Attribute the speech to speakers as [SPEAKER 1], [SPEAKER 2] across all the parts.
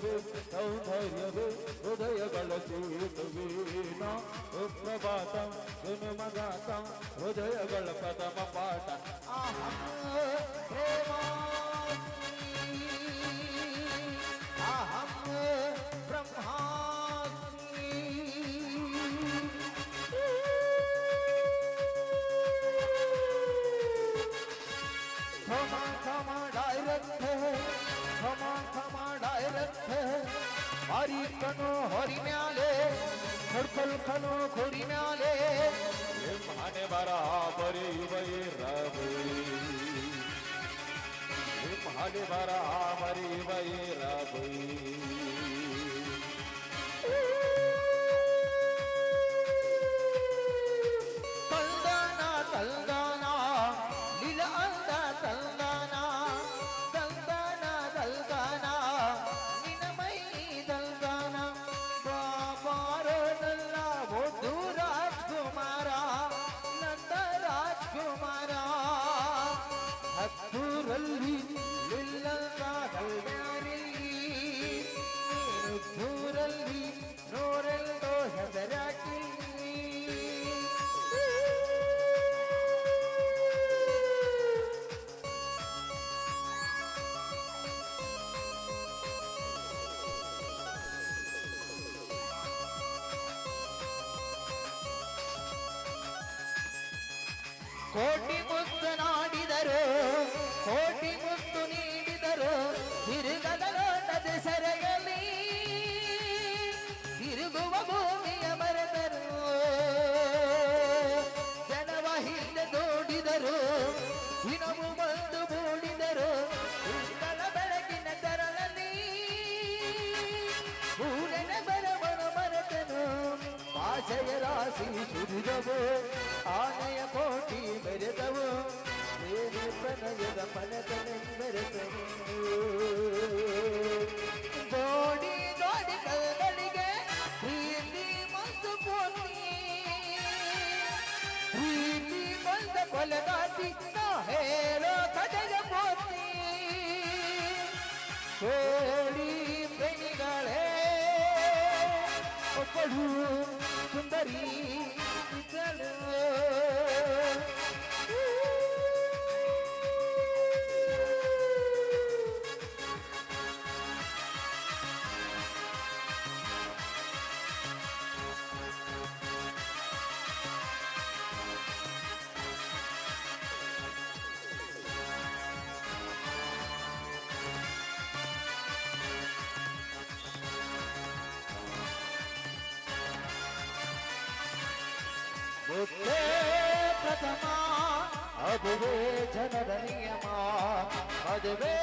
[SPEAKER 1] ಸೌಂದರ್ಯವೇ ಸೌಂದರ್ಯವೇ ಹೃದಯಗಳ ಚೇತುವೇನ ಸುಪ್ರಭಾತ ಜನುಮಗಾತ ಹೃದಯಗಳ ಪ್ರಥಮ ಪಾಠ
[SPEAKER 2] ಅಹಂ ಪ್ರೇಮಾಸ್ಮಿ ಖನು ಹೊರಿ ಮ್ಯಾಲೆ ಖಡ್ಕಲ್ ಖನು ಖುರಿ ಮ್ಯಾಲೆ
[SPEAKER 1] ಮನೆ ಬರಾಬರಿ ವೈರವಿ ಮನೆ ಬರಾಬರಿ ವೈರವಿ
[SPEAKER 2] ಆಶಯ ರಾಶಿ ಸುರಿದವು ಆನೆಯ ಕೋಟಿ ಮೆರೆದವು ಪ್ರಣಯದ ಮನದನೆ ಮೆರೆದವು. ಬುದ್ಧೇ ಪ್ರಥಮ ಅದುವೇ ಜನರ ನಿಯಮ ಅದುವೇ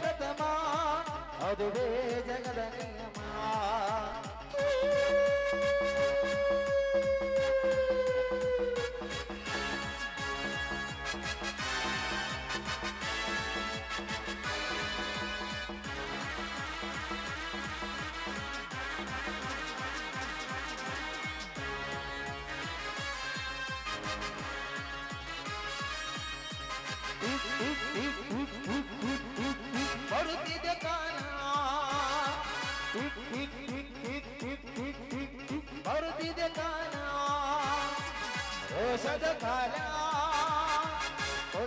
[SPEAKER 2] ಪ್ರಥಮ ಅದುವೇ ಜಗದ ನಿಯಮ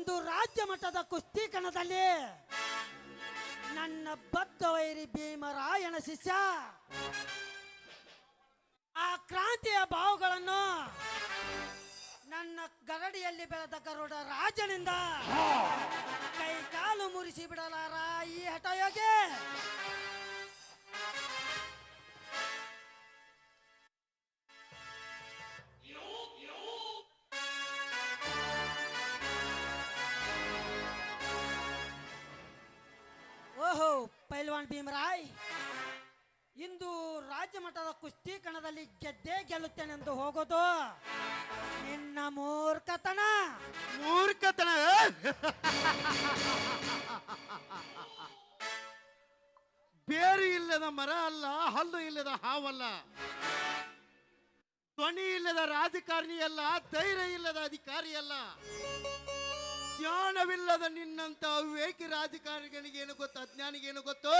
[SPEAKER 3] ಇಂದು ರಾಜ್ಯ ಮಟ್ಟದ ಕುಸ್ತಿ ಕಣದಲ್ಲಿ ನನ್ನ ಬದ್ಧ ವೈರಿ ಭೀಮರಾಯನ ಶಿಷ್ಯ ಆ ಕ್ರಾಂತಿಯ ಭಾವುಗಳನ್ನು ನನ್ನ ಗರಡಿಯಲ್ಲಿ ಬೆಳೆದ ಗರುಡ ರಾಜನಿಂದ ಕೈ ಕಾಲು ಮುರಿಸಿ ಬಿಡಲಾರ ಈ ಹಠಯೋಗಿ. ಪೈಲ್ವಾನ್ ಭೀಮರಾಯ್, ಇಂದು ರಾಜ್ಯ ಮಟ್ಟದ ಕುಸ್ತಿ ಕಣದಲ್ಲಿ ಗೆದ್ದೇ ಗೆಲ್ಲುತ್ತೇನೆಂದು ಹೋಗೋದು ನಿನ್ನ ಮೂರ್ಖತನ.
[SPEAKER 4] ಮೂರ್ಖತನ? ಬೇರು ಇಲ್ಲದ ಮರ ಅಲ್ಲ, ಹಲ್ಲು ಇಲ್ಲದ ಹಾವಲ್ಲ, ಧ್ವನಿ ಇಲ್ಲದ ರಾಜಕಾರಣಿ ಅಲ್ಲ, ಧೈರ್ಯ ಇಲ್ಲದ ಅಧಿಕಾರಿ ಅಲ್ಲ. ಜ್ಞಾನವಿಲ್ಲದ ನಿನ್ನಂತ ವಿವೇಕಿ ರಾಜಕಾರಣಿಗಳಿಗೇನು ಗೊತ್ತು? ಅಜ್ಞಾನಿಗೇನು ಗೊತ್ತು?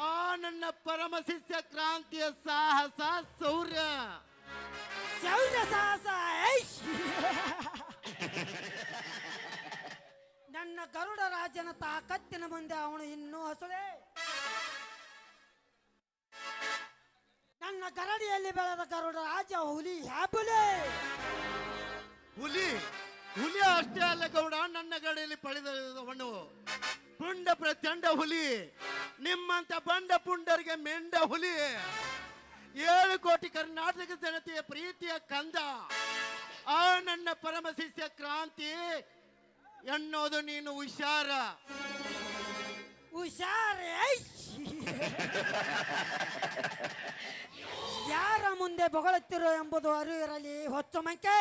[SPEAKER 4] ಆ ನನ್ನ ಪರಮ ಶಿಷ್ಯ ಕ್ರಾಂತಿಯ ಸಾಹಸ ಸೌರ್ಯ.
[SPEAKER 3] ಶೌರ್ಯ ಸಾಹಸ ಐಶ್! ನನ್ನ ಗರುಡ ರಾಜನ ತಾಕತ್ತಿನ ಮುಂದೆ ಅವನು ಇನ್ನೂ ಹಸುಳೆ. ನನ್ನ ಗರಡಿಯಲ್ಲಿ ಬೆಳೆದ ಗರುಡ ರಾಜ ಹುಲಿ ಹ್ಯಾಬುಲೆ.
[SPEAKER 4] ಹುಲಿ? ಹುಲಿ ಅಷ್ಟೇ ಅಲ್ಲ ಗೌಡ, ನನ್ನ ಗಡಿಯಲ್ಲಿ ಪಡೆದವನು ಪುಂಡ ಪ್ರಚಂಡ ಹುಲಿ, ನಿಮ್ಮಂತ ಬಂಡ ಪುಂಡರಿಗೆ ಮೆಂಡ ಹುಲಿ. ಏಳು ಕೋಟಿ ಕರ್ನಾಟಕ ಜನತೆಯ ಪ್ರೀತಿಯ ಕಂದ. ಆ ನನ್ನ ಪರಮಶಿಷ್ಯ ಕ್ರಾಂತಿ, ಎನ್ನೋದು ನೀನು ಹುಷಾರ.
[SPEAKER 3] ಹುಷಾರ! ಯಾರ ಮುಂದೆ ಬೊಗಳುತ್ತಿರೋ ಎಂಬುದು ಅರಿವಿರಲಿ ಹೊತ್ತು ಮಂಕೆ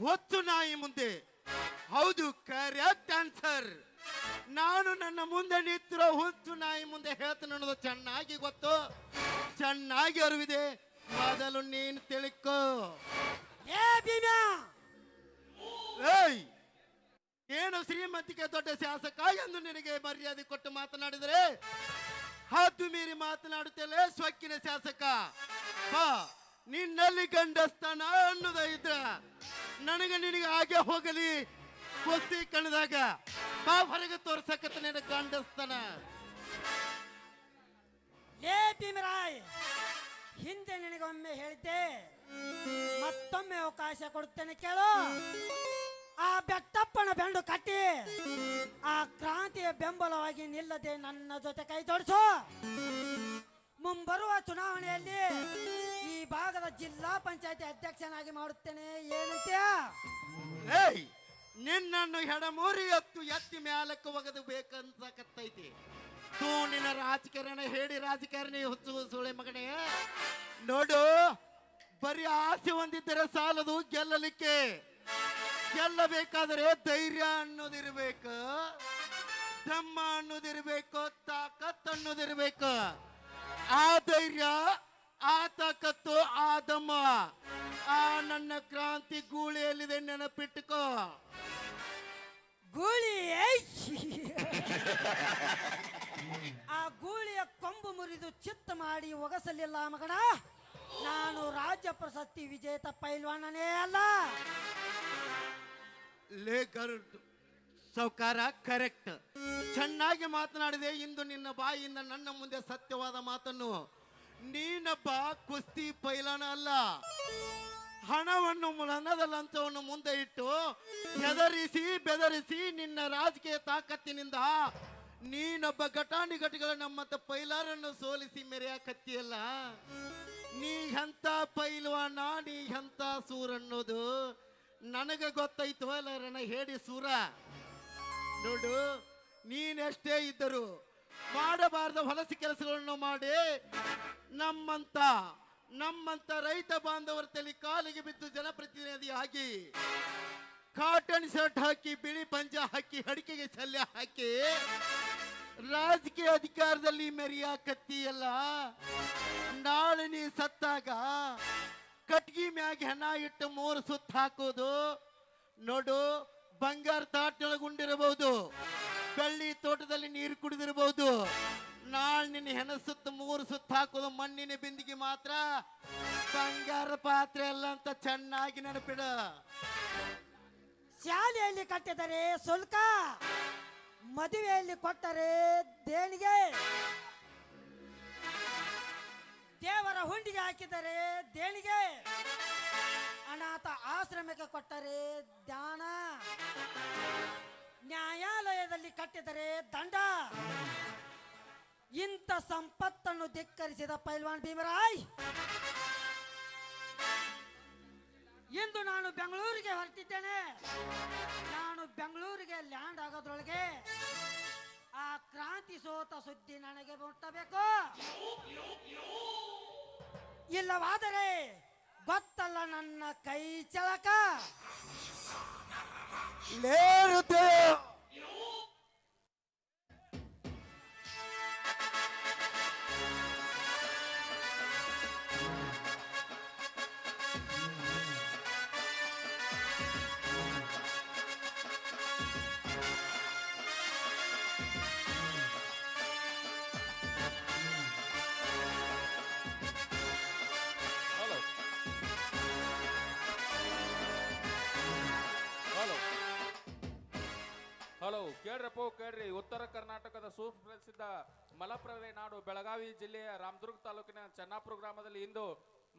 [SPEAKER 4] ಹೊತ್ತು ನಾಯಿ ಮುಂದೆ. ಹೌದು ಕರೆಕ್ಟ್ ಆನ್ಸರ್ ನಾನು ನನ್ನ ಮುಂದೆ ನಿಂತಿರೋ ಹುಚ್ಚು ನಾಯಿ ಮುಂದೆ ಹೇಳ್ತೇನೆ ಅನ್ನೋದು ಚೆನ್ನಾಗಿ ಗೊತ್ತು. ಚೆನ್ನಾಗಿ ಅರಿವಿದೆ. ಮೊದಲು ನೀನು ತಿಳ್ಕೋ.
[SPEAKER 3] ಏ ಭೀಮ್ಯಾ!
[SPEAKER 4] ಏಯ್! ಏನು ಶ್ರೀಮಂತಿಕೆ ದೊಡ್ಡ ಶಾಸಕ ಎಂದು ನಿನಗೆ ಮರ್ಯಾದೆ ಕೊಟ್ಟು ಮಾತನಾಡಿದರೆ? ಹದ್ದು ಮೀರಿ ಮಾತನಾಡುತ್ತಲೇ ಸ್ವಕ್ಕಿನ ಶಾಸಕ. ಹಾ ನಿನ್ನಲ್ಲಿ ಗಂಡಸ್ತಾನ ಅನ್ನೋದ ಇದ್ರ ನನಗೆ ನಿನಗೆ ಹಾಗೆ ಹೋಗಲಿ. ಕುಸ್ತಿ ಕಣದಾಗ ಬಾ ಹೊರಗೆ ತೋರ್ಸಕತ್ತ ನಿನ್ನ ಗಂಡಸ್ತಾನ.
[SPEAKER 3] ಏ ಭೀಮರಾಯ್ ಹಿಂದೆ ನಿನಗೊಮ್ಮೆ ಹೇಳ್ತೆ, ಮತ್ತೊಮ್ಮೆ ಅವಕಾಶ ಕೊಡ್ತೇನೆ ಕೇಳು. ಆ ಬೆಟ್ಟಪ್ಪನ ಬೆಂಡು ಕಟ್ಟಿ, ಆ ಕ್ರಾಂತಿಯ ಬೆಂಬಲವಾಗಿ ನಿಲ್ಲದೆ ನನ್ನ ಜೊತೆ ಕೈ ಜೋಡಿಸು. ಮುಂಬರುವ ಚುನಾವಣೆಯಲ್ಲಿ ಭಾಗದ ಜಿಲ್ಲಾ ಪಂಚಾಯತಿ ಅಧ್ಯಕ್ಷನಾಗಿ ಮಾಡುತ್ತೇನೆ. ಏನಂತ್ಯ?
[SPEAKER 4] ಏಯ್, ನಿನ್ನನ್ನು ಹೆಡಮೂರಿ ಎತ್ತು ಎತ್ತಿ ಮ್ಯಾಲಕ್ಕೆ ಒಗದು ಬೇಕಂತಕತ್ತೈತಿ. ತೂ ನಿನ್ನ ರಾಜಕಾರಣ ಹೇಳಿ ರಾಜಕಾರಣಿ ಹುಚ್ಚು ಸುಳೆ ಮಗನೇ. ನೋಡು, ಬರೀ ಆಸೆ ಹೊಂದಿದ್ದರೆ ಸಾಲದು ಗೆಲ್ಲಲಿಕ್ಕೆ. ಗೆಲ್ಲಬೇಕಾದರೆ ಧೈರ್ಯ ಅನ್ನೋದಿರ್ಬೇಕು. ದಮ್ಮ ಅನ್ನೋದಿರ್ಬೇಕು, ತಾಕತ್ ಅನ್ನೋದಿರ್ಬೇಕು. ಆ ಧೈರ್ಯ ಆ ತಾಕತ್ತು ಆ ಆ ನನ್ನ ಕ್ರಾಂತಿ ಗೂಳಿಯಲ್ಲಿದೆ ನೆನಪಿಟ್ಟುಕೋ
[SPEAKER 3] ಗೂಳಿ! ಆ ಗೂಳಿಯ ಕೊಂಬು ಮುರಿದು ಚಿತ್ತ ಮಾಡಿ ಒಗಸಲಿಲ್ಲ ಮಗಣ. ನಾನು ರಾಜ್ಯ ಪ್ರಶಸ್ತಿ ವಿಜೇತ ಪೈಲ್ವಾನನೇ ಅಲ್ಲ.
[SPEAKER 4] ಲೇ ಗರುಡ್ ಸೌಕಾರ ಕರೆಕ್ಟ್. ಚೆನ್ನಾಗಿ ಮಾತನಾಡಿದೆ ಇಂದು ನಿನ್ನ ಬಾಯಿಯಿಂದ ನನ್ನ ಮುಂದೆ ಸತ್ಯವಾದ ಮಾತನ್ನು. ನೀನೊಬ್ಬ ಕುಸ್ತಿ ಪೈಲನ ಅಲ್ಲ. ಹಣವನ್ನು ಹಣದ ಮುಂದೆ ಇಟ್ಟು ಬೆದರಿಸಿ ಬೆದರಿಸಿ ನಿನ್ನ ರಾಜಕೀಯ ತಾಕತ್ತಿನಿಂದ ನೀನೊಬ್ಬ ಘಟಾನಿ ಘಟಿಗಳ ನಮ್ಮಂತ ಪೈಲಾರನ್ನು ಸೋಲಿಸಿ ಮೆರೆಯಾಕತ್ತಿಯಲ್ಲ ನೀ ಎಂತ ಪೈಲ್ವಾನ, ನೀ ಎಂತ ಸೂರ ಅನ್ನೋದು ನನಗೆ ಗೊತ್ತಾಯ್ತು ಅಲ್ಲ ರಣ ಹೇಳಿ ಸೂರ. ನೋಡು, ನೀನೆಷ್ಟೇ ಇದ್ದರು ಮಾಡಬಾರದ ಹೊಲಸು ಕೆಲಸಗಳನ್ನು ಮಾಡಿ ನಮ್ಮಂತ ನಮ್ಮಂತ ರೈತ ಬಾಂಧವರ ತಲೆ ಕಾಲಿಗೆ ಬಿದ್ದು ಜನಪ್ರತಿನಿಧಿಯಾಗಿ ಕಾಟನ್ ಶರ್ಟ್ ಹಾಕಿ, ಬಿಳಿ ಪಂಜ ಹಾಕಿ ಅಡಿಕೆಗೆ ಸಲ್ಲೆ ಹಾಕಿ ರಾಜಕೀಯ ಅಧಿಕಾರದಲ್ಲಿ ಮೆರಿಯಾಕತ್ತೀಯಲ್ಲ ನಾಳೆ ನೀ ಸತ್ತಾಗ ಕಟ್ಗಿ ಮ್ಯಾಗ ಹೆಣ ಇಟ್ಟು ಮೂರು ಸುತ್ತ ಹಾಕೋದು. ನೋಡು, ಬಂಗಾರ ತಾಟೊಳಗುಂಡಿರಬಹುದು ಬೆಳ್ಳಿ ತೋಟದಲ್ಲಿ ನೀರು ಕುಡಿದಿರಬಹುದು. ನಾಳೆ ನಿನ್ನ ಹೆಣ ಸುತ್ತ, ಮೂರು ಸುತ್ತ ಹಾಕೋದು ಮಣ್ಣಿನ ಬಿಂದಿಗೆ ಮಾತ್ರ. ಬಂಗಾರ ಪಾತ್ರೆ ಅಲ್ಲ ಅಂತ ಚೆನ್ನಾಗಿ ನೆನಪಿಡ.
[SPEAKER 3] ಶಾಲೆಯಲ್ಲಿ ಕಟ್ಟಿದರೆ ಶುಲ್ಕ, ಮದುವೆಯಲ್ಲಿ ಕೊಟ್ಟರೆ ದೇಣಿಗೆ. ದೇವರ ಹುಂಡಿಗೆ ಹಾಕಿದರೆ ದೇಣಿಗೆ. ಅನಾಥ ಆಶ್ರಮಕ್ಕೆ ಕೊಟ್ಟರೆ ದಾನ. ನ್ಯಾಯಾಲಯದಲ್ಲಿ ಕಟ್ಟಿದರೆ ದಂಡ. ಇಂಥ ಸಂಪತ್ತನ್ನು ಧಿಕ್ಕರಿಸಿದ ಪೈಲ್ವಾನ್ ಭೀಮರಾಯ್. ಇಂದು ನಾನು ಬೆಂಗಳೂರಿಗೆ ಹೊರಟಿದ್ದೇನೆ. ನಾನು ಬೆಂಗಳೂರಿಗೆ ಲ್ಯಾಂಡ್ ಆಗೋದ್ರೊಳಗೆ ಆ ಕ್ರಾಂತಿ ಸೋತ ಸುದ್ದಿ ನನಗೆ ಮುಟ್ಟಬೇಕು. ಇಲ್ಲವಾದರೆ ಗೊತ್ತಲ್ಲ ನನ್ನ ಕೈ ಚಳಕ.
[SPEAKER 4] ಲೇರುತ್ತೆ
[SPEAKER 1] ಹಲೋ ಕೇಳ್ರಪ್ಪ ಕೇಳ್ರಿ ಉತ್ತರ ಕರ್ನಾಟಕದ ಸುಪ್ರಸಿದ್ಧ ಮಲಪ್ರಭೆ ನಾಡು ಬೆಳಗಾವಿ ಜಿಲ್ಲೆಯ ರಾಮದುರ್ಗ ತಾಲೂಕಿನ ಚೆನ್ನಾಪುರ ಗ್ರಾಮದಲ್ಲಿ ಇಂದು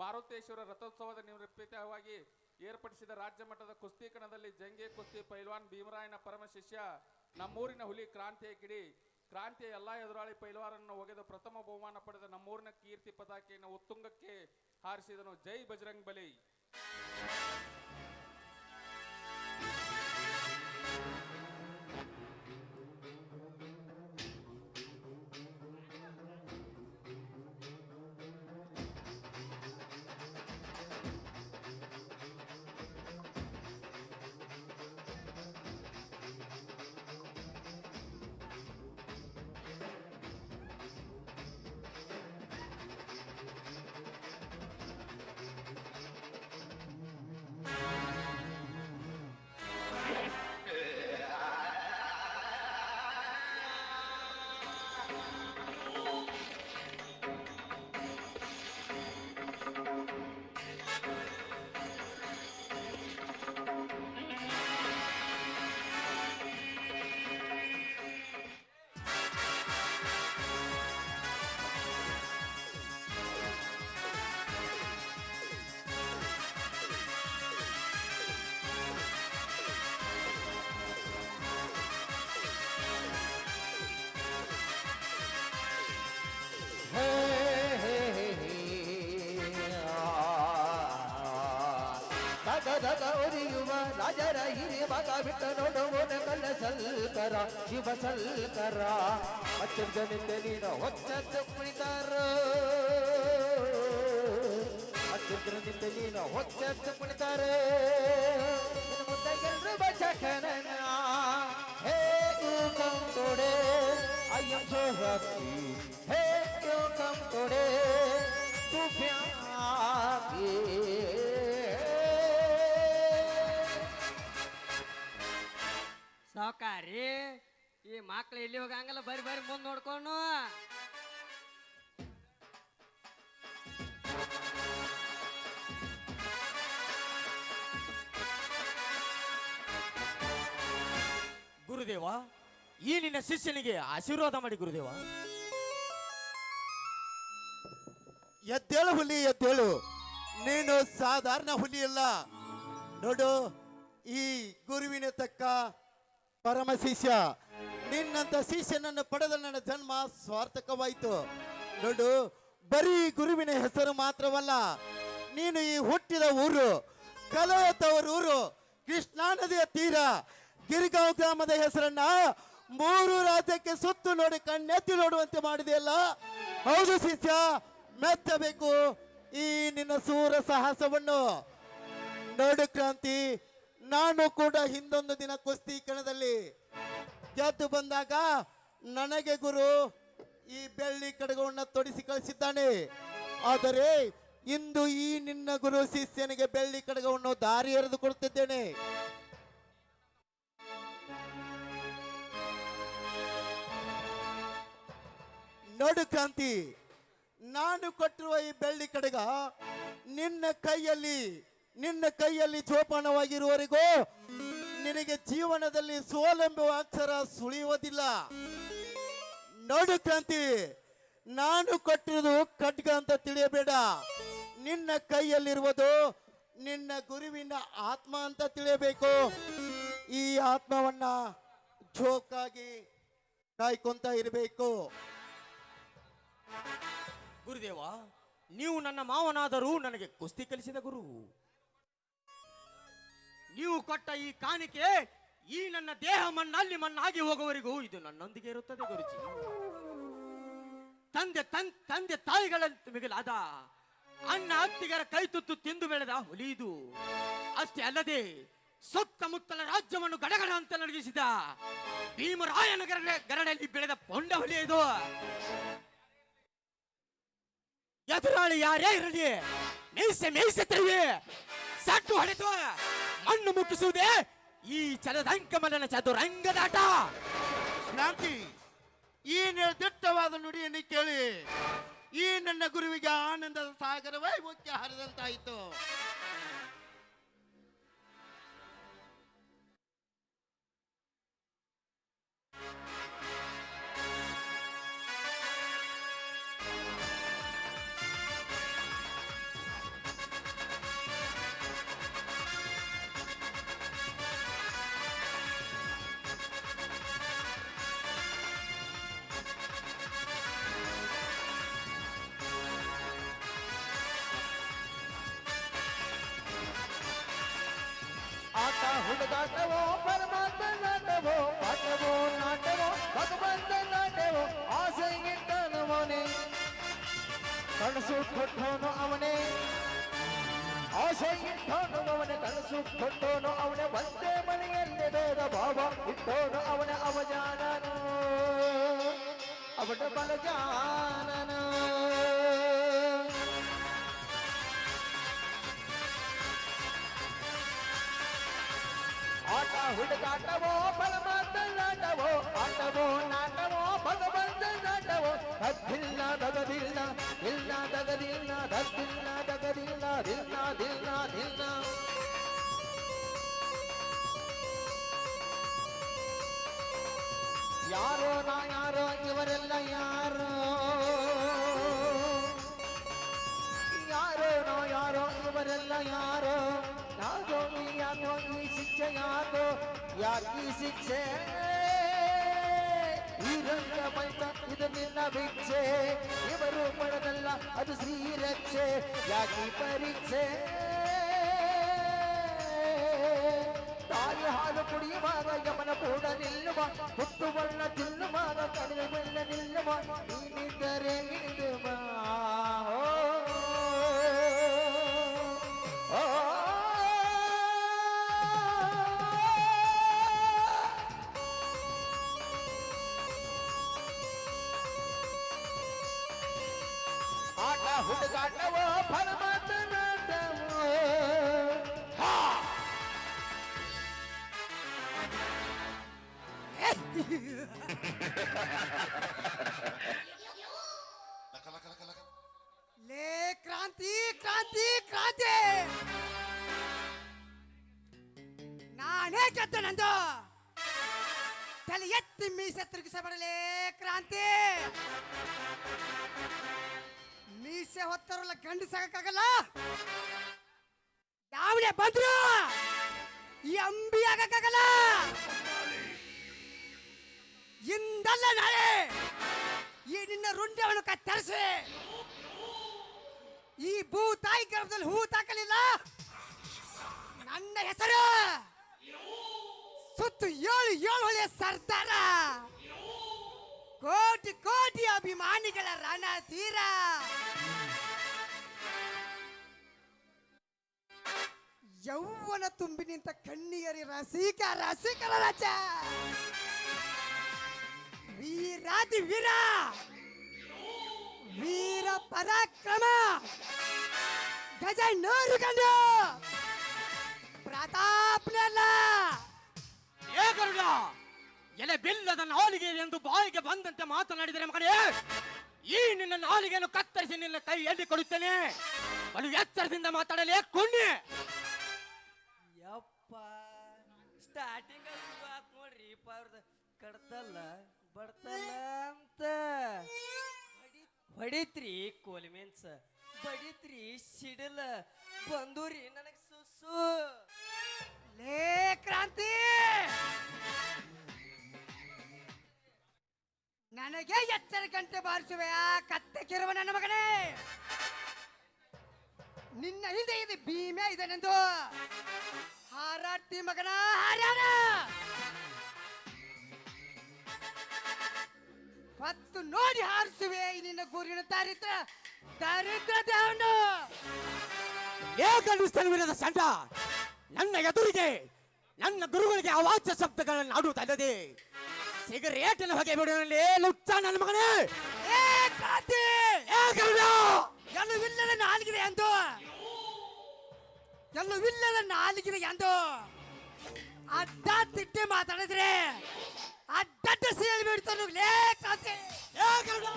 [SPEAKER 1] ಮಾರುತೇಶ್ವರ ರಥೋತ್ಸವದ ನಿಮಿತ್ತವಾಗಿ ಏರ್ಪಡಿಸಿದ ರಾಜ್ಯ ಮಟ್ಟದ ಕುಸ್ತಿ ಕಣದಲ್ಲಿ ಜಂಗೆ ಕುಸ್ತಿ ಪೈಲ್ವಾನ್ ಭೀಮರಾಯನ ಪರಮ ಶಿಷ್ಯ ನಮ್ಮೂರಿನ ಹುಲಿ ಕ್ರಾಂತಿಯ ಕಿಡಿ, ಕ್ರಾಂತಿಯ ಎಲ್ಲಾ ಎದುರಾಳಿ ಪೈಲ್ವಾರನ್ನು ಒಗೆದು ಪ್ರಥಮ ಬಹುಮಾನ ಪಡೆದ ನಮ್ಮೂರಿನ ಕೀರ್ತಿ ಪತಾಕೆಯನ್ನು ಉತ್ತುಂಗಕ್ಕೆ ಹಾರಿಸಿದನು. ಜೈ ಬಜರಂಗ್ ಬಲಿ.
[SPEAKER 2] ದಗ ಒರಿಯುವ ರಾಜರ ಹಿರಿ ಮಗ ಬಿಟ್ಟ ನೋಡುವನ ಕಲ್ಲ ಸಲ್ಕರ ಶಿವ ಸಲ್ಕರ ಅಚ್ಚರ್ಜನಿಂದ ನೀನು ಹೊಚ್ಚದ್ದು ಕುಣಿತಾರ? ಅಚ್ಚಂದ್ರನಿಂದ ನೀನು ಹೊಚ್ಚದ್ದು ಕುಣಿತಾರ?
[SPEAKER 5] ಗುರುದೇವ, ಈ ನಿನ್ನ ಶಿಷ್ಯನಿಗೆ ಆಶೀರ್ವಾದ ಮಾಡಿ ಗುರುದೇವ.
[SPEAKER 4] ಎದ್ದೇಳು ಹುಲಿ, ಎದ್ದೇಳು. ನೀನು ಸಾಧಾರಣ ಹುಲಿ ಅಲ್ಲ. ನೋಡು, ಈ ಗುರುವಿನ ತಕ್ಕ ಪರಮ ಶಿಷ್ಯ. ನಿನ್ನಂತ ಶಿಷ್ಯನನ್ನು ಪಡೆದ ನನ್ನ ಜನ್ಮ ಸ್ವಾರ್ಥಕವಾಯಿತು. ನೋಡು, ಬರೀ ಗುರುವಿನ ಹೆಸರು ಮಾತ್ರವಲ್ಲ, ನೀನು ಈ ಹುಟ್ಟಿದ ಊರು ಕಲೆಯ ಊರು ಕೃಷ್ಣಾ ನದಿಯ ತೀರ ಗಿರಿಗಾಂವ್ ಗ್ರಾಮದ ಹೆಸರನ್ನ ಮೂರು ರಾಜ್ಯಕ್ಕೆ ಸುತ್ತು ನೋಡಿ ಕಣ್ಣೆತ್ತಿ ನೋಡುವಂತೆ ಮಾಡಿದೆಯಲ್ಲ? ಹೌದು ಶಿಷ್ಯ, ಮೆಚ್ಚಬೇಕು ಈ ನಿನ್ನ ಸೂರ ಸಾಹಸವನ್ನು. ನಡು ಕ್ರಾಂತಿ, ನಾನು ಕೂಡ ಹಿಂದೊಂದು ದಿನ ಕುಸ್ತಿ ಕಣದಲ್ಲಿ ಗೆದ್ದು ಬಂದಾಗ ನನಗೆ ಗುರು ಈ ಬೆಳ್ಳಿ ಕಡಗವನ್ನು ತೊಡಿಸಿ ಕಳಿಸಿದ್ದಾನೆ. ಆದರೆ ಇಂದು ಈ ನಿನ್ನ ಗುರು ಶಿಷ್ಯನಿಗೆ ಬೆಳ್ಳಿ ಕಡಗವನ್ನು ದಾರಿ ಎರೆದು ಕೊಡುತ್ತಿದ್ದೇನೆ. ನೋಡು ಕ್ರಾಂತಿ ನಾನು ಕೊಟ್ಟಿರುವ ಈ ಬೆಳ್ಳಿ ಕಡೆಗ ನಿನ್ನ ಕೈಯಲ್ಲಿ ನಿನ್ನ ಕೈಯಲ್ಲಿ ಜೋಪಾನವಾಗಿರುವವರೆಗೂ, ನಿನಗೆ ಜೀವನದಲ್ಲಿ ಸೋಲೆಂಬುವ ಅಕ್ಷರ ಸುಳಿಯುವುದಿಲ್ಲ. ನೋಡು ಕ್ರಾಂತಿ ನಾನು ಕೊಟ್ಟಿರುವುದು ಖಡ್ಗ ಅಂತ ತಿಳಿಯಬೇಡ. ನಿನ್ನ ಕೈಯಲ್ಲಿರುವುದು ನಿನ್ನ ಗುರುವಿನ ಆತ್ಮ ಅಂತ ತಿಳಿಯಬೇಕು. ಈ ಆತ್ಮವನ್ನ ಜೋಕಾಗಿ ಕಾಯ್ಕೊಂತ ಇರಬೇಕು.
[SPEAKER 5] ಗುರುದೇವ, ನೀವು ನನ್ನ ಮಾವನಾದರೂ ನನಗೆ ಕುಸ್ತಿ ಕಲಿಸಿದ ಗುರು. ನೀವು ಕೊಟ್ಟ ಈ ಕಾಣಿಕೆ ಈ ನನ್ನ ದೇಹ ಮಣ್ಣಲ್ಲಿ ಮಣ್ಣಾಗಿ ಹೋಗುವವರೆಗೂ ಇದು ನನ್ನೊಂದಿಗೆ ಇರುತ್ತದೆ ಗುರುಜಿ. ತಂದೆ ತನ್, ತಂದೆ ತಾಯಿಗಳಂತ ಮಿಗಿಲಾದ ಅಣ್ಣ, ಅತ್ತಿಗರ ಕೈ ತುತ್ತು ತಿಂದು ಬೆಳೆದ ಹುಲಿ ಇದು. ಅಷ್ಟೇ ಅಲ್ಲದೆ ಸುತ್ತಮುತ್ತಲ ರಾಜ್ಯವನ್ನು ಗಡಗಡ ಅಂತ ನಡಗಿಸಿದ ಭೀಮರಾಯನ ಗರಡ ಗರಡಲ್ಲಿ ಬೆಳೆದ ಪೊಂಡ ಹುಲಿ ಇದು. ಎದುರಾಳಿ ಯಾರೇ ಇರಲಿ, ಮೇಯ್ಸೆ ಮೇಯ್ಸೆ ತಿರುವಿ ಸಟ್ಟು ಹೊಡೆದು, ಮಣ್ಣು ಮುಟ್ಟಿಸುವುದೇ ಈ ಚಲದಂಕಮಲನ ಚದುರಂಗದಾಟ.
[SPEAKER 4] ಕ್ರಾಂತಿ ಈ ನಿರ್ದಿಷ್ಟವಾದ ನುಡಿಯನ್ನು ಕೇಳಿ ಈ ನನ್ನ ಗುರುವಿಗೆ ಆನಂದದ ಸಾಗರವೇ ಮುಖ್ಯ ಹರಿದಂತಾಯಿತು.
[SPEAKER 2] ಆಟ ಇಟ್ಟೋನು ಕನಸು ಕೊಟ್ಟೋನು, ಅವನೇ ಒಂದೇ ಮನೆಯಲ್ಲಿ ಬೇದ ಭಾವ ಇಟ್ಟೋನು, ಅವನ ಅವಜಾನನು. ಅವನ ಬಲಜಾನನು. ಆಟ ಹುಡುಗಾಟವೋ ಪರಮಾತ್ಮ ನಾಟವೋ, ಆಟವೋ, ನಾಟವೋ ಭಗವಂತ ನಾಟವೋ ಹದ್ದಿಲ್ಲ ದಗದಿಲ್ಲ ಇಲ್ಲ ದಗದಿಲ್ಲ ದದ್ದಿಲ್ಲ ದಗದಿಲ್ಲ ದಿಲ್ಲ ದಿಲ್ಲ ದಿಲ್ಲ ಯಾರೋ ನಾ ಯಾರೋ ಇವರೆಲ್ಲ ಯಾರೋ ಯಾರೋ ನೋ ಯಾರೋ ಇವರೆಲ್ಲ ಯಾರೋ ಯಾಕೋ ಈ ಯಾಕೋ ಈ ಶಿಕ್ಷೆ ಯಾಕೋ ಯಾಕೆ ಈ ಶಿಕ್ಷೆ ಈ ರಂಗ ಮಂಟ ಪಡೆದಲ್ಲ ಅದು ಶ್ರೀರಕ್ಷೆ ಯಾಕೆ ಈ ಪರೀಕ್ಷೆ ತಾಯಿ ಹಾಲು ಕುಡಿಯುವಾಗ ಯಮನ ಕೂಡ ನಿಲ್ಲುವ ಹುಟ್ಟು ಬಣ್ಣ ತಿನ್ನುವಾಗ ಕಡಿಮೆ ಬೆಲ್ಲ ನಿಲ್ಲುವ ನೀನಿದ್ದರೆ ಇಳಿದು
[SPEAKER 3] ನಂದು ತಲೆ ಎತ್ತಿ ಮೀಸೆ ತಿರುಗಿಸಬಡಲೇ ಕ್ರಾಂತಿ. ಮೀಸೆ ಹೊತ್ತರಲ್ಲ ಗಂಡಸಾಗಕ್ಕಾಗಲ್ಲ? ಯಾವನೇ ಬಂದ್ರು. ಈ ಅಂಬಿ ಆಗಕ್ಕಾಗಲ್ಲ. ಇಂದಲ್ಲ ನಾಳೆ ಈ ನಿನ್ನ ರುಂಡವನ್ನು ಕತ್ತರಿಸಿ ಈ ಭೂ ತಾಯಿ ಗರ್ಭದಲ್ಲಿ ಹೂ ತಾಕಲಿಲ್ಲ. ನನ್ನ ಹೆಸರು ಸುತ್ತು ಏಳು ಏಳು ಹೊಳೆಯ ಸರ್ದಾರ. ಕೋಟಿ ಕೋಟಿ ಅಭಿಮಾನಿಗಳ ರಣ ತೀರ.
[SPEAKER 6] ಯೌವನ ತುಂಬಿ ನಿಂತ ಕಣ್ಣಿಯರಿ ರಸಿಕ, ರಸಿಕರ ರಾಜ. ವೀರಾತಿ ವೀರ. ವೀರ ಪರಾಕ್ರಮ. ಗಜ ನೂರು ಗಂಡು ಪ್ರತಾಪ್ನಲ್ಲ.
[SPEAKER 5] ಏ ಗರುಡ ಎಲೆ ಬಿಲ್ಲದ ನಾಲಿಗೆ ಎಂದು ಬಾಯಿಗೆ ಬಂದಂತೆ ಮಾತನಾಡಿದರೆ ಮಗನೇ, ಈ ನಿನ್ನ ನಾಲಿಗೆಯನ್ನು ಕತ್ತರಿಸಿ ನಿನ್ನ ಕೈಯಲ್ಲಿ ಕೊಡುತ್ತೇನೆ? ಬಲು ಎಚ್ಚರದಿಂದ ಮಾತಾಡಲೇ, ಕುಣ್ಣಿ.
[SPEAKER 7] ಯಪ್ಪ ಸ್ಟಾರ್ಟಿಂಗ್ ಆತ್ ನೋಡ್ರಿ ಪಾವ್ರದ ಕಡ್ತಲ್ಲ, ಬಡ್ತಲ್ಲ ಅಂತ. ಹೊಡಿತ್ರಿ ಕೋಲ್ಮೆನ್ಸ್ ಬಡಿತ್ರಿ ಸಿಡಲ, ಬಂದೂರಿ ನನಗೆ ಸುಸು
[SPEAKER 6] ಲೇ ಕ್ರಾಂತಿ! ನನಗೆ ಎಚ್ಚರ ಗಂಟೆ ಬಾರಿಸುವೆ ಆ ಕತ್ತೆ ಕಿರುವ ನನ್ನ ಮಗನೇ! ನಿನ್ನ ಹಿಂದೆ ಇದು ಭೀಮೆ ಇದೆನೆಂದು! ಹಾರಾಡ್ತಿ ಮಗನ ಹಾರ ಮತ್ತು ನೋಡಿ ಹಾರಿಸುವೆ ನಿನ್ನ ಗುರಿನ ದಾರಿದ್ರ ದಾರಿದ್ರ ದೇವನು
[SPEAKER 5] ಏ ಸಂಡ ನನ್ನ ಎದುರಿಗೆ ನನ್ನ ಗುರುಗಳಿಗೆ ಅವಾಚ್ಯ ಶಬ್ದಗಳನ್ನು ಆಡುತ್ತಲ್ಲದೆ ಸಿಗರೇಟಿನ ಹೊಗೆ ಬಿಡುವಲ್ಲಿ ಲುಚ್ಚ ನನ್ನ ಮಗನೇ.
[SPEAKER 6] ಏ ಕಾಂತಿ!
[SPEAKER 5] ಏ ಗರುಡ!
[SPEAKER 6] ಎಲ್ಲವಿಲ್ಲದ ನಾಲ್ಗಿದೆ ಎಂದು! ಎಲ್ಲವಿಲ್ಲದ ನಾಲ್ಗಿದೆ ಎಂದು! ಅಡ್ಡ ತಿಟ್ಟಿ ಮಾತಾಡಿದ್ರೆ ಅಡ್ಡ ಸೇಲ್ ಬಿಡ್ತಾನು ಲೇ ಕ್ರಾಂತಿ
[SPEAKER 5] ಏ ಗರುಡ!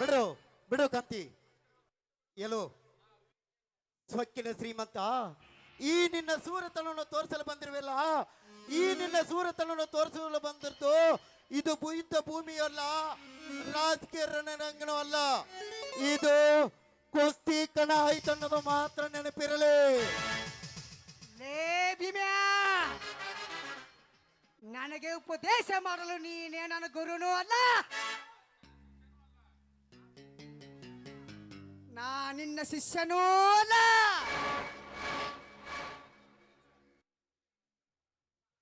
[SPEAKER 4] ಬಿಡು ಬಿಡು ಕಂತಿ. ಎಲ್ಲೋ ಸ್ವಕ್ಕಿನ ಶ್ರೀಮಂತ, ಈ ನಿನ್ನ ಸೂರತನವನ್ನು ತೋರಿಸಲು ಬಂದಿರುವಲ್ಲ, ಈ ನಿನ್ನ ಸೂರತನವನ್ನು ತೋರಿಸಲು ಬಂದಿರ್ತು ಇದು ಯುದ್ಧ ಭೂಮಿಯಲ್ಲ ರಾಜಕೀಯ ರಣರಂಗನೂ ಅಲ್ಲ. ಇದು ಕುಸ್ತಿ ಕಣ ಆಯ್ತು ಮಾತ್ರ ನೆನಪಿರಲಿ.
[SPEAKER 6] ನನಗೆ ಉಪದೇಶ ಮಾಡಲು ನೀನೇ ನನ್ನ ಗುರುನೂ ಅಲ್ಲ. ನಾ ನಿನ್ನ ಶಿಷ್ಯನೂ ಅಲ್ಲ.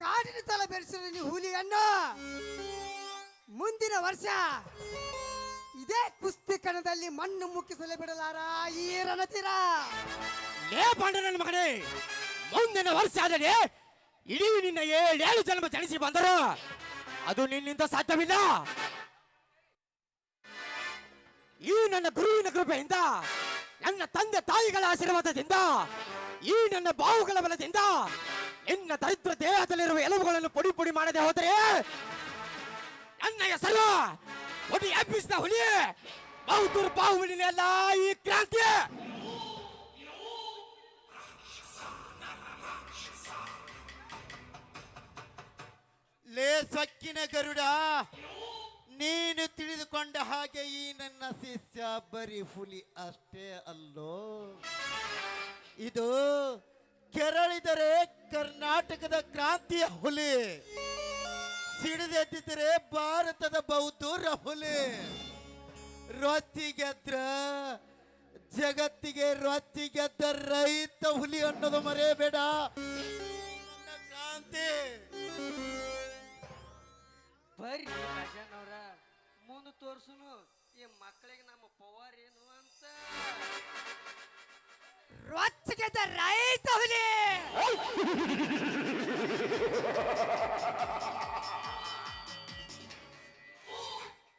[SPEAKER 6] ಕಾಡಿನ ತಲೆ ಬೆರೆಸಿದ ನೀ ಹುಲಿಯನ್ನು ಮುಂದಿನ ವರ್ಷ ಇದೇ ಕುಸ್ತಿ ಕಣದಲ್ಲಿ ಮಣ್ಣು ಮುಕ್ಕಿಸಲು ಬಿಡಲಾರ ಈ ರಣತೀರ
[SPEAKER 5] ಲೇ ಪಾಂಡ ನನ್ನ ಮಗನೇ, ಮುಂದಿನ ವರ್ಷ ಆದರೆ ಇಡೀ ನಿನ್ನ ಏಳು ಜನ್ಮ ಜನಿಸಿ ಬಂದರು ಅದು ನಿನ್ನಿಂದ ಸಾಧ್ಯವಿಲ್ಲ. ಈ ನನ್ನ ಗುರುವಿನ ಕೃಪೆಯಿಂದ, ನನ್ನ ತಂದೆ ತಾಯಿಗಳ ಆಶೀರ್ವಾದದಿಂದ, ಈ ನನ್ನ ಬಾಹುಗಳ ಬಲದಿಂದ, ನಿನ್ನ ದರಿದ್ರ ದೇಹದಲ್ಲಿರುವ ಎಲುಬುಗಳನ್ನು ಪುಡಿ ಪುಡಿ ಮಾಡದೆ ಹೋದರೆ, ನನ್ನ ಹೆಸರು ಒಡಿ ಎಬ್ಬಿಸಿದ ಹುಲಿ, ಬಹುದೂರು ಬಾಹುಬಲಿನೆಲ್ಲ ಈ ಕ್ರಾಂತಿ.
[SPEAKER 4] ಲೇ ಸಕ್ಕಿನ ಗರುಡ ನೀನು ತಿಳಿದುಕೊಂಡ ಹಾಗೆ ಈ ನನ್ನ ಶಿಷ್ಯ ಬರೀ ಹುಲಿ ಅಷ್ಟೇ ಅಲ್ಲೋ. ಇದು ಕೆರಳಿದರೆ ಕರ್ನಾಟಕದ ಕ್ರಾಂತಿಯ ಹುಲಿ ಸಿಡಿದೆದ್ದಿದರೆ ಭಾರತದ ಬೌದ್ಧೂರ ಹುಲಿ. ರೊತ್ತಿ ಗೆದ್ರ ಜಗತ್ತಿಗೆ ರೊತ್ತಿ ಗೆದ್ದ ರೈತ ಹುಲಿ ಅನ್ನೋದು ಮರೆಯಬೇಡ. ಕ್ರಾಂತಿ.
[SPEAKER 7] ರಾಜನವ್ರ ಮುಂದೆ ಈ ಮಕ್ಕಳಿಗೆ ನಮ್ಮ ಪವರ್ ಏನು ಅಂತ.
[SPEAKER 6] ರೊಚ್ಚಿಗೆದ ರೈತ ಹುಲಿ!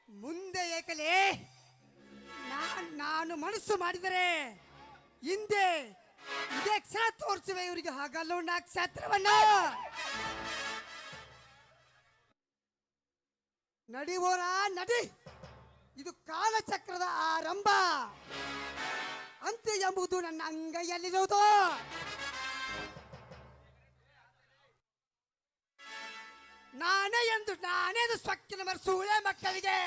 [SPEAKER 6] ಮುಂದೆ ಏಕಲೇ ನಾನ್- ನಾನು ಮನಸ್ಸು ಮಾಡಿದರೆ ಹಿಂದೆ ಇದೇ ಕ್ಷಣ ತೋರಿಸುವೆ ಇವರಿಗೆ ಹಾಗಲ್ಲ ನಕ್ಷತ್ರವನ್ನ ನಡಿವೋರ ನಡಿ. ಇದು ಕಾಲಚಕ್ರದ ಆರಂಭ. ಅಂತ್ಯ ಎಂಬುದು ನನ್ನ ಅಂಗೈಯಲ್ಲಿರುವುದು. ನಾನೇ ಎಂದು ನಾನೇ ಸ್ವಕ್ಕಿನ ಮರಸೂಳೆ ಮಕ್ಕಳಿಗೆ.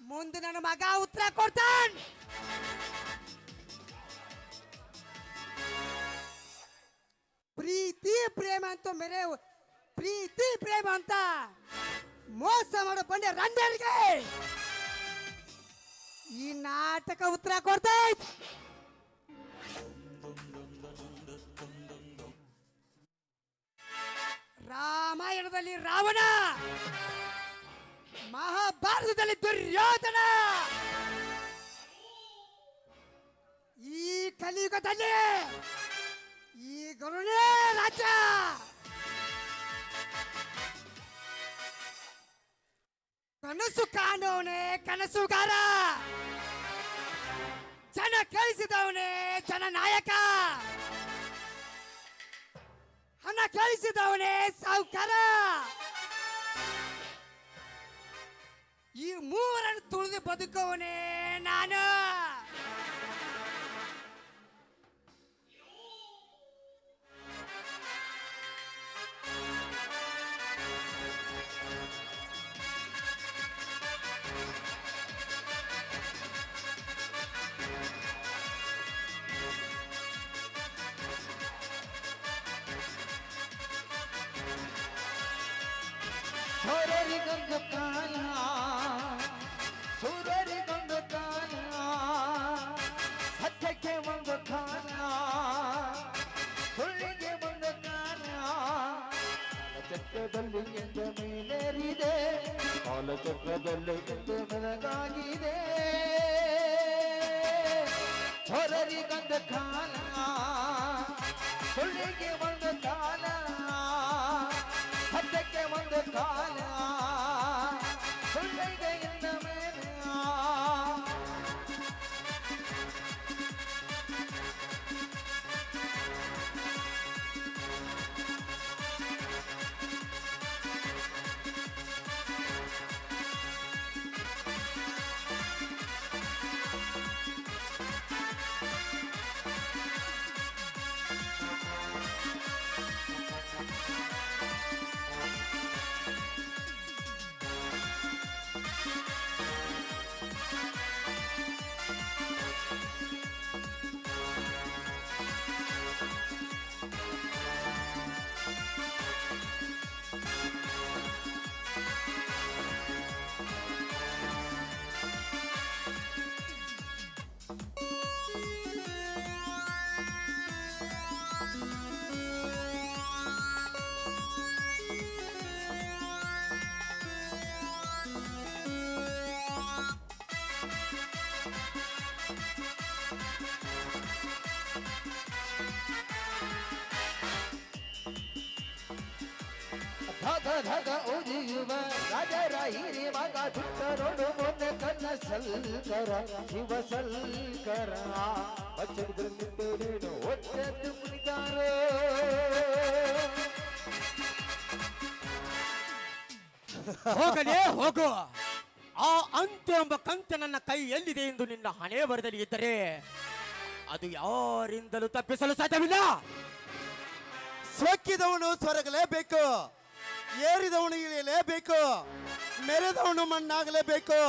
[SPEAKER 6] ಮುಂದೆ ನನ್ನ ಮಗ ಉತ್ತರ ಕೊಡ್ತಾನ್. ಪ್ರೀತಿ ಪ್ರೇಮ ಅಂತ ಮೇರೆ ಪ್ರೀತಿ ಪ್ರೇಮ ಅಂತ. ಮೋಸ ಮಾಡೋ ಬಂಡೆ ರಂಡರಿಗೆ! ಈ ನಾಟಕ ಉತ್ತರ ಕೊಡ್ತೈತ್ ರಾಮಾಯಣದಲ್ಲಿ ರಾವಣ, ಮಹಾಭಾರತದಲ್ಲಿ ದುರ್ಯೋಧನ. ಈ ಕಲಿ ಕಲಿಯುಗದಲ್ಲಿ ಈ ಗರುಣೇ ರಾಜ. ಕನಸು ಕಾಣೋನೆ ಕನಸುಗಾರ ಜನ ಕೇಳಿಸಿದವನೇ ಜನ ನಾಯಕ. ಹಣ ಕೇಳಿಸಿದವನೇ ಸಾಹುಕಾರ ಈ ಮೂವರನ್ನು ತುಳಿದು ಬದುಕವನೇ ನಾನು.
[SPEAKER 2] ಸೂರರಿಗೊಂದು ಕಾಲ ಸೂರರಿಗೊಂದು ಕಾಲ, ಸತ್ಯಕ್ಕೆ ಒಂದು ಕಾಲ, ಸುಳ್ಳಿಗೆ ಒಂದು ಕಾಲ. ಚಕ್ರದಲ್ಲಿ ಎಂದ ಮೇಲೇರಿದೆ ಕಾಲ ಚಕ್ರದಲ್ಲಿ ಎಂದು ಬೆಳಗಾಗಿದೆ. ಸೂರರಿಗೊಂದು ಕಾಲ, ಸುಳ್ಳಿಗೆ ಒಂದು ಸತ್ಯಕ್ಕೆ ಧಗ ಉಜಿಯುವ ರಾಜರ ಹಿರಿ ಮಗ ಬಿಟ್ಟರೋಡು ಮೊನ್ನೆ ಕನ್ನ ಸಲ್ಕರ ಶಿವ ಸಲ್ಕರ ಬಚ್ಚದ್ರು ನಿಂತು ಒಚ್ಚದ್ದು ಕುಣಿತಾರೋ?
[SPEAKER 5] ಹೋಗಲೇ ಹೋಗು. ಆ ಅಂತ್ಯ ಎಂಬ ಕಂತೆ ನನ್ನ ಕೈ ಎಲ್ಲಿದೆ ಎಂದು ನಿನ್ನ ಹಣೆ ಬರದಲ್ಲಿ ಇದ್ದರೆ ಅದು ಯಾರಿಂದಲೂ ತಪ್ಪಿಸಲು ಸಾಧ್ಯವಿಲ್ಲ.
[SPEAKER 4] ಸೊಕ್ಕಿದವನು ಸೊರಗಲೇಬೇಕು ಏರಿದವನು ಇಳಿಯಲೇಬೇಕು, ಮೆರೆದವನು ಮಣ್ಣಾಗಲೇಬೇಕು,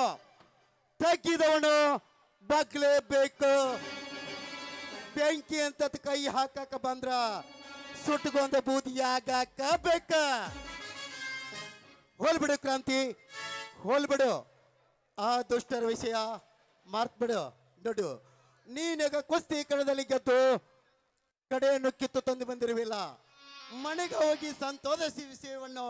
[SPEAKER 4] ತಗ್ಗಿದವನು ಬಗ್ಲೇಬೇಕು. ಬೆಂಕಿ ಅಂತ ಕೈ ಹಾಕಕ ಬಂದ್ರ ಸುಟ್ಕೊಂಡ ಬೂದಿ ಆಗಾಕ ಬೇಕ ಹೋಲ್ಬಿಡು ಕ್ರಾಂತಿ, ಹೋಲ್ಬಿಡು. ಆ ದುಷ್ಟರ ವಿಷಯ ಮಾರ್ತ್ಬಿಡು ನೋಡು ನೀನೀಗ ಕುಸ್ತಿ ಕಣದಲ್ಲಿ ಗೆದ್ದು ಕಡೆಯನ್ನು ಕಿತ್ತು ತಂದು ಬಂದಿರುವಿಲ್ಲ. ಮನೆಗೆ ಹೋಗಿ ಸಂತೋಷ ವಿಷಯವನ್ನು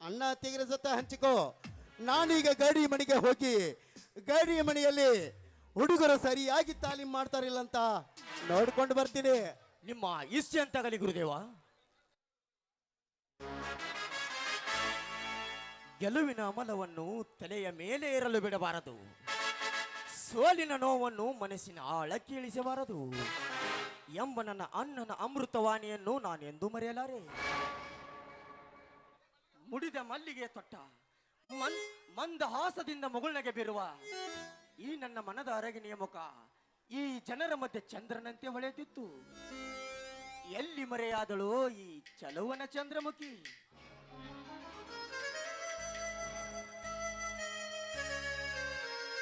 [SPEAKER 4] ಅಣ್ಣ ತೆಗೆರ ಜೊತೆ ಹಂಚಿಕೋ. ನಾನೀಗ ಗಡಿ ಮನೆಗೆ ಹೋಗಿ ಗಡಿ ಮನೆಯಲ್ಲಿ ಹುಡುಗರು ಸರಿಯಾಗಿ ತಾಲೀಮ್ ಮಾಡ್ತಾರಿಲ್ಲ ಅಂತ ನೋಡ್ಕೊಂಡು ಬರ್ತೀನಿ.
[SPEAKER 5] ನಿಮ್ಮ ಇಷ್ಟ ಅಂತಗಲಿ ಗುರುದೇವ? ಗೆಲುವಿನ ಅಮಲವನ್ನು ತಲೆಯ ಮೇಲೆ ಇರಲು ಬಿಡಬಾರದು. ಸೋಲಿನ ನೋವನ್ನು ಮನಸ್ಸಿನ ಆಳಕ್ಕೆ ಇಳಿಸಬಾರದು. ಎಂಬ ನನ್ನ ಅನ್ನನ ಅಮೃತವಾಣಿಯನ್ನು ನಾನೆಂದೂ ಮರೆಯಲಾರೆ? ಮುಡಿದ ಮಲ್ಲಿಗೆ ತೊಟ್ಟ, ಮನ್, ಮಂದಹಾಸದಿಂದ ಮಗುಳನಗೆ ಬೀರುವ ಈ ನನ್ನ ಮನದ ಅರಗಿನಿಯ ಮುಖ ಈ ಜನರ ಮಧ್ಯೆ ಚಂದ್ರನಂತೆ ಹೊಳೆಯುತ್ತಿತ್ತು ಎಲ್ಲಿ ಮರೆಯಾದಳೋ ಈ ಚಲುವನ ಚಂದ್ರಮುಖಿ?